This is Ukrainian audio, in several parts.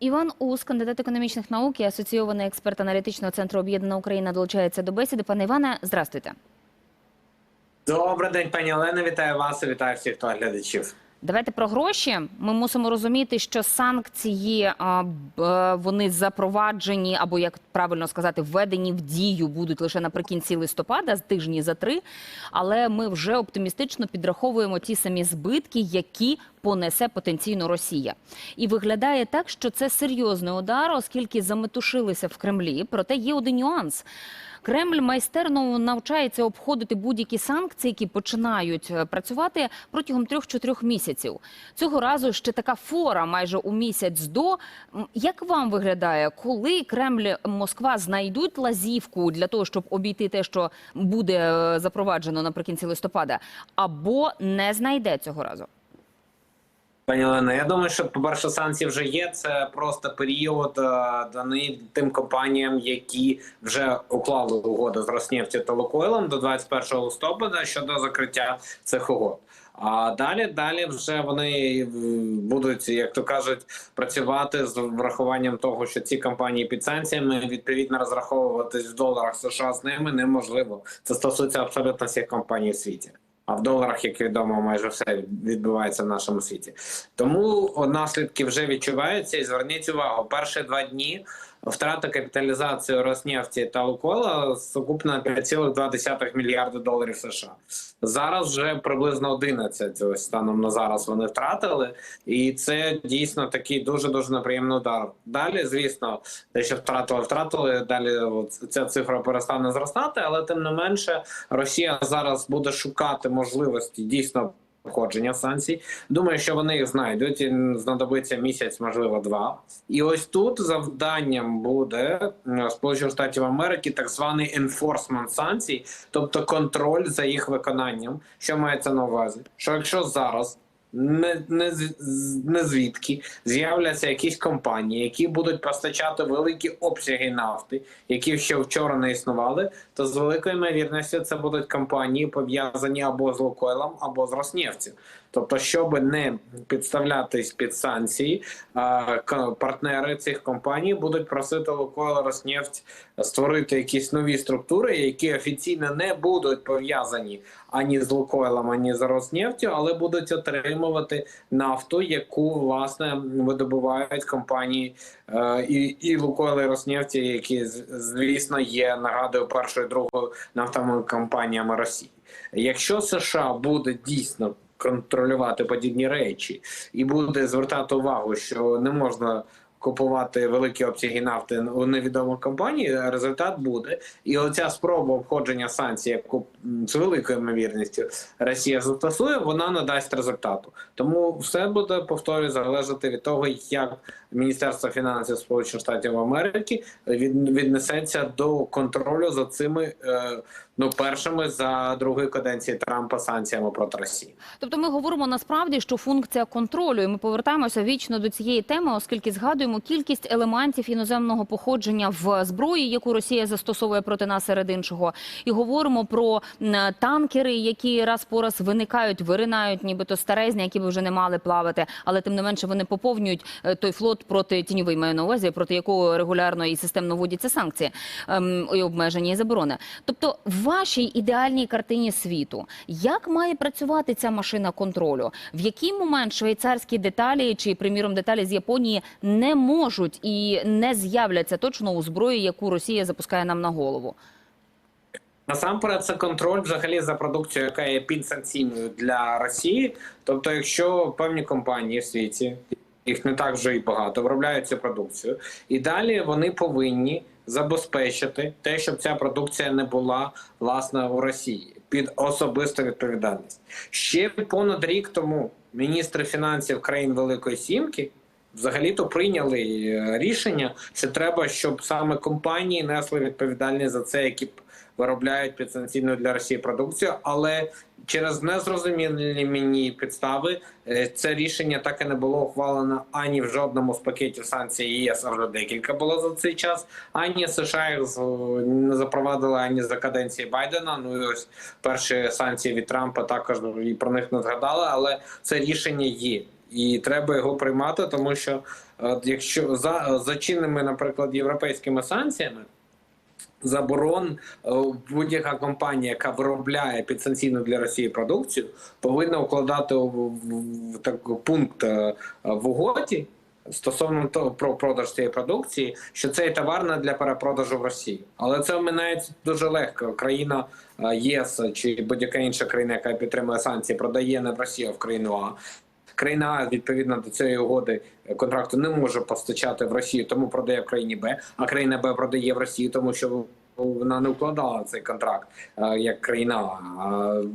Іван Ус, кандидат економічних наук і асоційований експерт аналітичного центру Об'єднана Україна, долучається до бесіди. Пане Іване, здрастуйте. Добрий день, пані Олена. Вітаю вас і вітаю всіх глядачів. Давайте про гроші. Ми мусимо розуміти, що санкції б- е, вони запроваджені або як правильно сказати, введені в дію будуть лише наприкінці листопада, з тижні за три. Але ми вже оптимістично підраховуємо ті самі збитки, які понесе потенційно Росія. І виглядає так, що це серйозний удар, оскільки заметушилися в Кремлі. Проте є один нюанс. Кремль майстерно навчається обходити будь-які санкції, які починають е, працювати протягом трьох-чотирьох місяців. Цього разу ще така фора майже у місяць до. Як вам виглядає, коли Кремль Москва знайдуть лазівку для того, щоб обійти те, що буде е, запроваджено наприкінці листопада, або не знайде цього разу? Пані Олена, я думаю, що по-перше, санкції вже є. Це просто період е, даний тим компаніям, які вже уклали угоду з Роснефтю та Лукойлом до 21 листопада щодо закриття цих угод. А далі, далі вже вони е, будуть, як то кажуть, працювати з врахуванням того, що ці компанії під санкціями відповідно розраховуватись в доларах США з ними неможливо. Це стосується абсолютно всіх компаній в світі. А в доларах, як відомо, майже все відбувається в нашому світі. Тому наслідки вже відчуваються. І зверніть увагу, перші два дні втрата капіталізації Роснефті та Лукола сукупна 5,2 мільярда доларів США. Зараз вже приблизно 11 ось станом на зараз вони втратили, і це дійсно такий дуже дуже неприємний удар. Далі, звісно, те, що втратили, втратили. Далі ця цифра перестане зростати, але тим не менше, Росія зараз буде шукати можливості дійсно. Входження санкцій. Думаю, що вони їх знайдуть. Знадобиться місяць, можливо, два. І ось тут завданням буде Сполучених Штатів Америки так званий enforcement санкцій, тобто контроль за їх виконанням. Що мається на увазі? Що якщо зараз не, не, не звідки з'являться якісь компанії, які будуть постачати великі обсяги нафти, які ще вчора не існували, то з великою ймовірністю це будуть компанії пов'язані або з Лукойлом, або з Роснефтю. Тобто, щоб не підставлятись під санкції, партнери цих компаній будуть просити Лукойл Роснефть створити якісь нові структури, які офіційно не будуть пов'язані ані з Лукойлом, ані з Роснефтю, але будуть отримувати нафту, яку власне видобувають компанії е, і, і Лукойл, і Роснефті, які звісно є нагадую першою другою нафтовими компаніями Росії. Якщо США буде дійсно контролювати подібні речі і буде звертати увагу, що не можна купувати великі обсяги нафти у невідомих компаній, результат буде. І оця спроба обходження санкцій, яку з великою ймовірністю Росія застосує, вона не дасть результату. Тому все буде повторюю залежати від того, як Міністерство фінансів Сполучених Штатів Америки від, віднесеться до контролю за цими е, ну першими за другої каденції Трампа санкціями проти Росії. Тобто ми говоримо насправді, що функція контролю, і ми повертаємося вічно до цієї теми, оскільки згадуємо кількість елементів іноземного походження в зброї, яку Росія застосовує проти нас серед іншого, і говоримо про танкери, які раз по раз виникають, виринають, нібито старезні, які б вже не мали плавати, але тим не менше вони поповнюють е, той флот проти тіньовий маю на увазі, проти якого регулярно і системно вводяться санкції ем, і обмеження і заборони. Тобто, в вашій ідеальній картині світу, як має працювати ця машина контролю? В який момент швейцарські деталі чи, приміром, деталі з Японії не можуть і не з'являться точно у зброї, яку Росія запускає нам на голову? Насамперед, це контроль взагалі за продукцією, яка є підсанкційною для Росії. Тобто, якщо певні компанії в світі, їх не так вже і багато, виробляють цю продукцію, і далі вони повинні забезпечити те, щоб ця продукція не була власне у Росії під особисту відповідальність. Ще понад рік тому міністри фінансів країн Великої Сімки. Взагалі-то прийняли е, рішення, що треба, щоб саме компанії несли відповідальність за це, які виробляють підсанкційну для Росії продукцію, але через незрозумілі мені підстави е, це рішення так і не було ухвалено ані в жодному з пакетів санкцій ЄС, а вже декілька було за цей час, ані США їх не запровадили ані за каденції Байдена. Ну і ось перші санкції від Трампа також і про них не згадали, але це рішення є. І треба його приймати, тому що е, якщо за, за чинними, наприклад, європейськими санкціями, заборон е, будь-яка компанія, яка виробляє підсанкційну для Росії продукцію, повинна укладати в, так, пункт е, в угоді стосовно того про продаж цієї продукції, що цей товар не для перепродажу в Росії. Але це оминається дуже легко. Країна ЄС чи будь-яка інша країна, яка підтримує санкції, продає не в Росію, а в країну А. Країна відповідно до цієї угоди е, контракту не може постачати в Росію, тому продає в країні Б, а країна Б продає в Росію, тому що вона не укладала цей контракт е, як країна.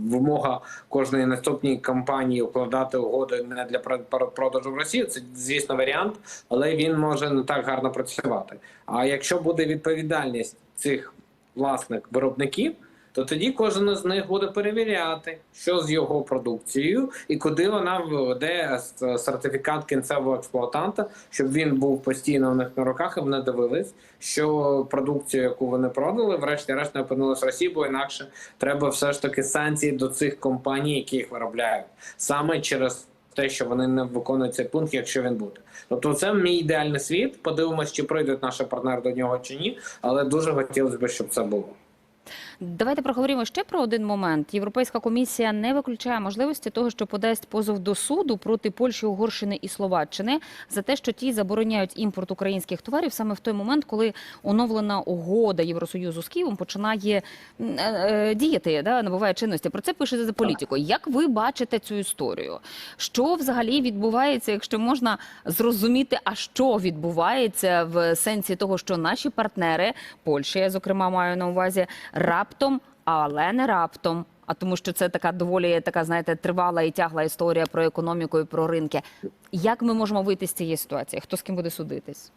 Вимога кожної наступній компанії укладати угоди не для про- про- продажу в Росію. Це звісно варіант, але він може не так гарно працювати. А якщо буде відповідальність цих власних виробників. То тоді кожен із них буде перевіряти, що з його продукцією і куди вона введе с- сертифікат кінцевого експлуатанта, щоб він був постійно у них на руках і вони дивились, що продукцію, яку вони продали, врешті-решт не опинилась в Росії, бо інакше треба все ж таки санкції до цих компаній, які їх виробляють, саме через те, що вони не виконують цей пункт, якщо він буде. Тобто, це мій ідеальний світ. Подивимось, чи прийдуть наші партнери до нього чи ні, але дуже хотілося б, щоб це було. Давайте проговоримо ще про один момент. Європейська комісія не виключає можливості того, що подасть позов до суду проти Польщі, Угорщини і Словаччини за те, що ті забороняють імпорт українських товарів саме в той момент, коли оновлена угода Євросоюзу з Києвом починає е, е, діяти, да, набуває чинності. Про це пише за політико. Як ви бачите цю історію? Що взагалі відбувається, якщо можна зрозуміти, а що відбувається в сенсі того, що наші партнери, Польща, я зокрема маю на увазі, раптом, але не раптом. А тому, що це така доволі така, знаєте, тривала і тягла історія про економіку і про ринки. Як ми можемо вийти з цієї ситуації? Хто з ким буде судитись?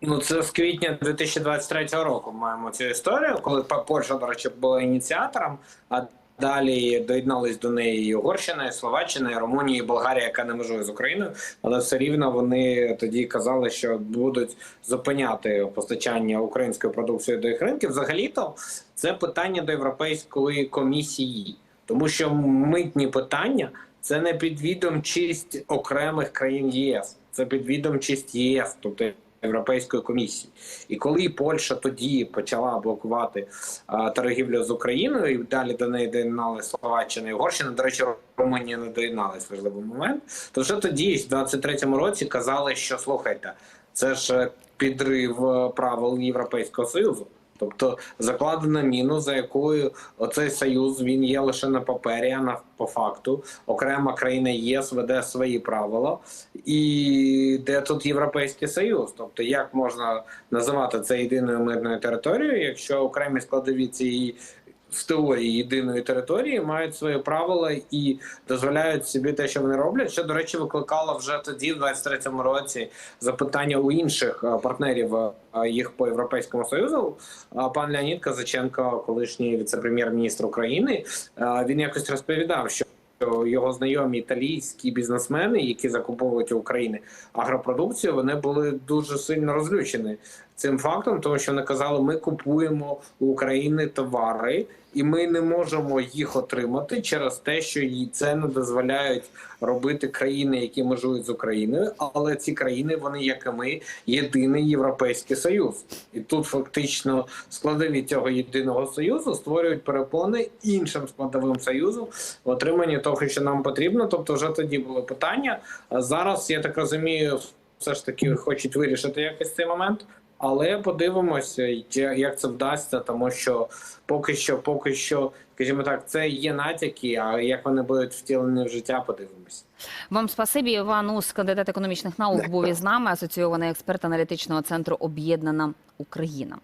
Ну, це з квітня 2023 року маємо цю історію, коли Польща, до речі, була ініціатором, а далі доєднались до неї і Угорщина, і Словаччина, і Румунія, і Болгарія, яка не межує з Україною, але все рівно вони тоді казали, що будуть зупиняти постачання української продукції до їх ринків. Взагалі-то це питання до Європейської комісії, тому що митні питання це не підвідомчість окремих країн ЄС, це підвідомчість ЄС, тобто Європейської комісії. І коли Польща тоді почала блокувати а, торгівлю з Україною, і далі до неї доєднали Словаччина і Угорщина, до речі, Румунія не доєдналась важливий момент, то вже тоді, в 23-му році, казали, що слухайте, це ж е, підрив е, правил Європейського Союзу. Тобто закладена міну, за якою оцей союз він є лише на папері, а на по факту окрема країна ЄС веде свої правила, і де тут європейський союз? Тобто, як можна називати це єдиною мирною територією, якщо окремі складові цієї в теорії єдиної території мають свої правила і дозволяють собі те, що вони роблять. Що до речі, викликало вже тоді, в 23-му році, запитання у інших е, партнерів е, їх по європейському союзу. Пан Леонід Казаченко, колишній віце-прем'єр-міністр України, е, він якось розповідав, що. Його знайомі італійські бізнесмени, які закуповують у України агропродукцію, вони були дуже сильно розлючені цим фактом, тому що вони казали, ми купуємо у України товари, і ми не можемо їх отримати через те, що їй це не дозволяють робити країни, які межують з Україною. Але ці країни, вони як і ми, єдиний європейський союз, і тут фактично складові цього єдиного союзу створюють перепони іншим складовим союзом в отриманні того, що нам потрібно. Тобто, вже тоді були питання. А зараз я так розумію, все ж таки хочуть вирішити якось цей момент. Але подивимося, як це вдасться, тому що поки що, поки що, скажімо так, це є натяки. А як вони будуть втілені в життя, подивимося. Вам спасибі, Іван Ус, кандидат економічних наук, був із нами, асоційований експерт аналітичного центру Об'єднана Україна.